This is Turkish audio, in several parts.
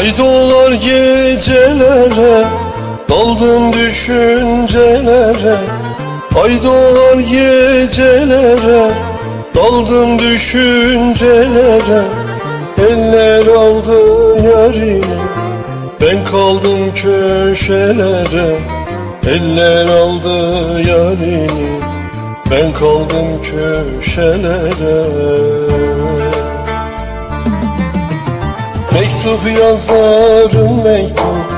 Ay dolar gecelere Daldım düşüncelere Ay dolar gecelere. Daldım düşüncelere Eller aldı yarini Ben kaldım köşelere Eller aldı yarini Ben kaldım köşelere. Mektup yazarım mektup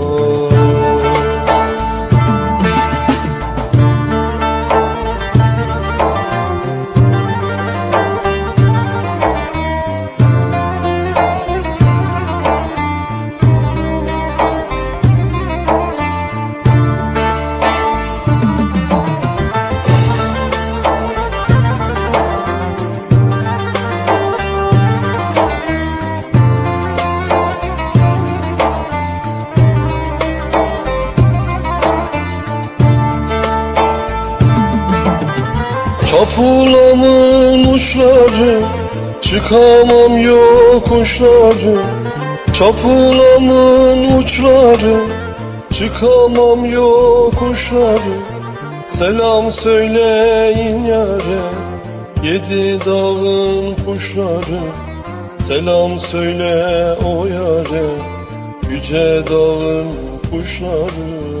Çapulamın uçları Çıkamam yokuşları. Çapulamın uçları Çıkamam yokuşları. Selam söyleyin yare Yedi dağın kuşları. Selam söyle o yare Yüce dağın kuşları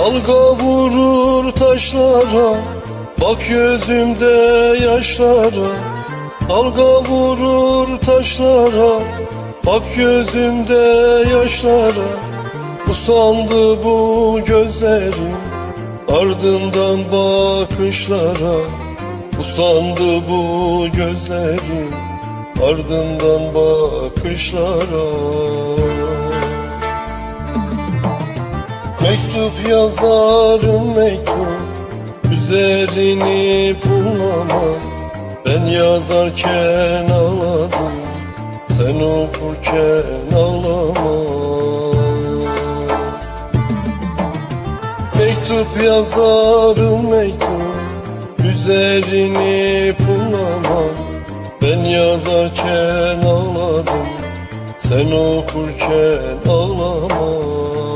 Dalga vurur taşlara Bak gözümde yaşlara. Dalga vurur taşlara Bak gözümde yaşlara. Usandı bu gözlerim Ardından bakışlara. Usandı bu gözlerim Ardından bakışlara Mektup yazarım mektup Üzerini pullama Ben yazarken ağladım Sen okurken ağlama. Mektup yazarım mektup Üzerini pullama Ben yazarken ağladım Sen okurken ağlama